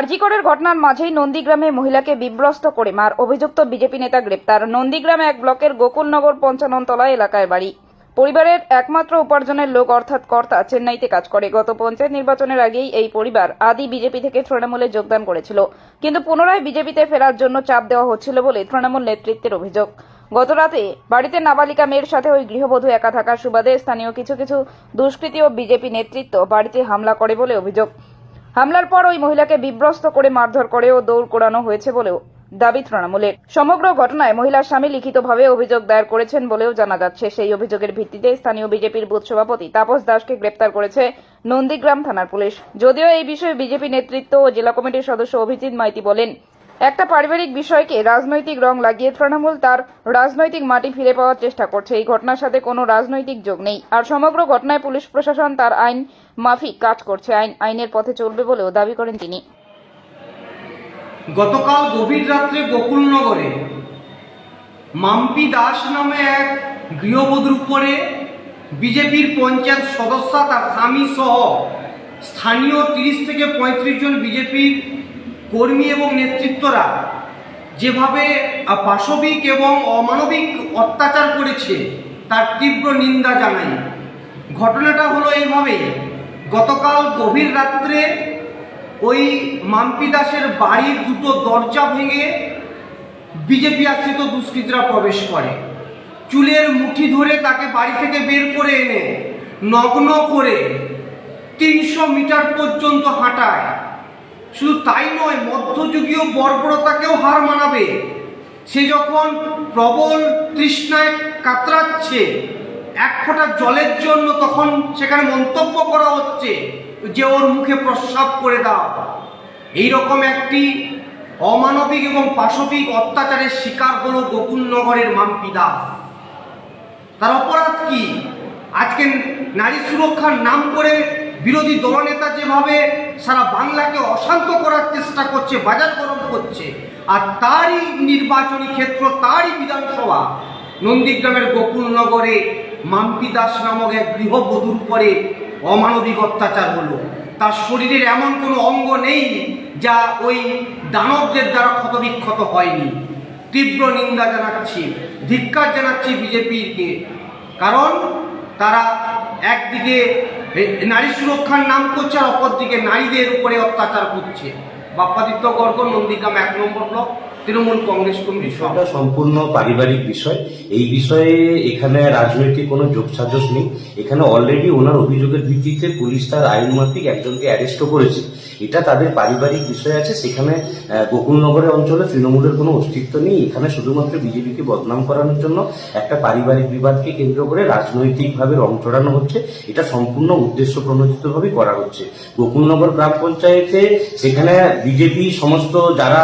আরজিকরের ঘটনার মাঝেই নন্দীগ্রামে মহিলাকে বিব্রস্ত করে মার। অভিযুক্ত বিজেপি নেতা গ্রেপ্তার। নন্দীগ্রাম এক ব্লকের গোকুলনগর পঞ্চাননতলা এলাকায় বাড়ি। পরিবারের একমাত্র উপার্জনের লোক অর্থাৎ কর্তা চেন্নাইতে কাজ করে। গত পঞ্চায়েত নির্বাচনের আগেই এই পরিবার আদি বিজেপি থেকে তৃণমূলে যোগদান করেছিল। কিন্তু পুনরায় বিজেপিতে ফেরার জন্য চাপ দেওয়া হচ্ছিল বলে তৃণমূল নেতৃত্বের অভিযোগ। গত রাতে বাড়িতে নাবালিকা মেয়ের সাথে ওই গৃহবধূ একা থাকার সুবাদে স্থানীয় কিছু কিছু দুষ্কৃতী ও বিজেপি নেতৃত্ব বাড়িতে হামলা করে বলে অভিযোগ। হামলার পর ওই মহিলাকে বিব্রস্ত করে মারধর করে ও দৌড় করানো হয়েছে বলেও দাবি তৃণমূলের। সমগ্র ঘটনায় মহিলার স্বামী লিখিতভাবে অভিযোগ দায়ের করেছেন বলেও জানা যাচ্ছে। সেই অভিযোগের ভিত্তিতে স্থানীয় বিজেপির বুথ সভাপতি তাপস দাসকে গ্রেপ্তার করেছে নন্দীগ্রাম থানার পুলিশ। যদিও এই বিষয়ে বিজেপি নেতৃত্ব ও জেলা কমিটির সদস্য অভিজিৎ মাইতি বলেন একটা পারিবারিক বিষয়কে রাজনৈতিক রং লাগিয়ে তৃণমূল তার রাজনৈতিক মাটি ফিরে পাওয়ার চেষ্টা করছে। এই ঘটনার সাথে কোনো রাজনৈতিক যোগ নেই। আর সমগ্র ঘটনায় পুলিশ প্রশাসন তার আইন মাফিক কাজ করছে। আইন, আইনের পথে চলবে বলেও দাবি করেন তিনি। গতকাল গভীর রাত্রে গোকুলনগরে মাম্পি দাস নামে এক গৃহবধূর উপরে বিজেপির পঞ্চায়েত সদস্য তার স্বামী সহ স্থানীয় তিরিশ থেকে পঁয়ত্রিশ জন বিজেপির কর্মী এবং নেতৃত্বরা যেভাবে পাশবিক এবং অমানবিক অত্যাচার করেছে, তার তীব্র নিন্দা জানাই। ঘটনাটা হলো এইভাবে। গতকাল গভীর রাত্রে ওই মাম্পি দাসের বাড়ির দুটো দরজা ভেঙে বিজেপি আশ্রিত দুষ্কৃতীরা প্রবেশ করে। চুলের মুঠি ধরে তাকে বাড়ি থেকে বের করে এনে নগ্ন করে তিনশো মিটার পর্যন্ত হাঁটায়। শুধু তাই নয়, মধ্যযুগীয় বর্বরতাকেও হার মানাবে। সে যখন প্রবল তৃষ্ণায় কাতরাচ্ছে, এক ফোঁটা জলের জন্য তখন সেখানে মন্তব্য করা হচ্ছে, যে ওর মুখে প্রস্রাব করে দাও। এই রকম একটি অমানবিক এবং পাশবিক অত্যাচারের শিকার হলো গোকুলনগরের মাম্পি দাস তার অপরাধ কি? আজকে নারী সুরক্ষার নাম করে বিরোধী দলনেতা যেভাবে সারা বাংলাকে অশান্ত করার চেষ্টা করছে, বাজার গরম করছে। আর তারই নির্বাচনী ক্ষেত্র, তারই বিধানসভা। নন্দীগ্রামের গোকুলনগরে মাম্পি দাস নামক এক গৃহবধূর উপরে অমানবিক অত্যাচার হলো। তার শরীরের এমন কোনো অঙ্গ নেই যা ওই দানবদের দ্বারা ক্ষতবিক্ষত হয়নি। তীব্র নিন্দা জানাচ্ছি, ধিক্কার জানাচ্ছি বিজেপিকে। কারণ তারা একদিকে নারী সুরক্ষার নাম করছে আর অপরদিকে নারীদের উপরে অত্যাচার করছে। বাপ্পাদিত্য গর্গ, নন্দীগ্রাম এক নম্বর ব্লক। তৃণমূল কংগ্রেস বিষয়টা সম্পূর্ণ পারিবারিক বিষয়। এই বিষয়ে এখানে রাজনৈতিক কোনো যোগসাজস নেই। এখানে অলরেডি ওনার অভিযোগের ভিত্তিতে পুলিশ তার আইন মাফিক একজনকে অ্যারেস্টও করেছে। এটা তাদের পারিবারিক বিষয় আছে। সেখানে গোকুলনগরের অঞ্চলে তৃণমূলের কোনো অস্তিত্ব নেই। এখানে শুধুমাত্র বিজেপিকে বদনাম করানোর জন্য একটা পারিবারিক বিবাদকে কেন্দ্র করে রাজনৈতিকভাবে রং চড়ানো হচ্ছে। এটা সম্পূর্ণ উদ্দেশ্য প্রণোদিতভাবে করা হচ্ছে। গোকুলনগর গ্রাম পঞ্চায়েতে সেখানে বিজেপি সমস্ত যারা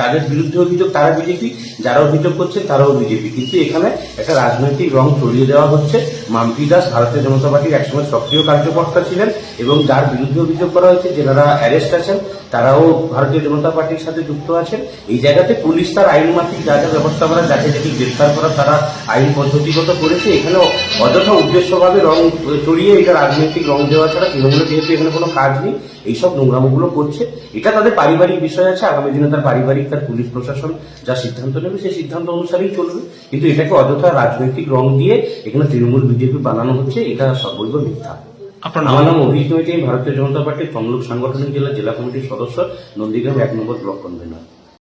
তাদের যাদের বিরুদ্ধে অভিযোগ তারা বিজেপি যারা অভিযোগ করছে তারাও বিজেপি। কিন্তু এখানে একটা রাজনৈতিক রং চড়িয়ে দেওয়া হচ্ছে। মাম্পি দাস ভারতীয় জনতা পার্টির একসময় সক্রিয় কার্যকর্তা ছিলেন এবং যার বিরুদ্ধে অভিযোগ করা হয়েছে যারা অ্যারেস্ট আছেন, তারাও ভারতীয় জনতা পার্টির সাথে যুক্ত আছেন। এই জায়গাতে পুলিশ তার আইন মাফিক যা যা ব্যবস্থা করা, যাকে যাকে গ্রেফতার করা, তারা আইন পদ্ধতিগত করেছে। এখানে অযথা উদ্দেশ্যভাবে রং চড়িয়ে এটা রাজনৈতিক রং দেওয়া ছাড়া তৃণমূলের যেহেতু এখানে কোনো কাজ নেই, এইসব নোংরামগুলো করছে। এটা তাদের পারিবারিক বিষয় আছে, আগামী দিনে তার পারিবারিক, তার পুলিশ প্রশাসন যা সিদ্ধান্ত নেবে সেই সিদ্ধান্ত অনুসারেই চলবে। কিন্তু এটাকে অযথা রাজনৈতিক রং দিয়ে এখানে তৃণমূল বিজেপি বানানো হচ্ছে এটা সর্বৈব মিথ্যা। আপনার আমার নাম অভিজিৎ মৈত্রী, ভারতীয় জনতা পার্টির তমলুক সাংগঠনিক জেলা জেলা কমিটির সদস্য নন্দীগ্রাম এক নম্বর ব্লক কনভেনর।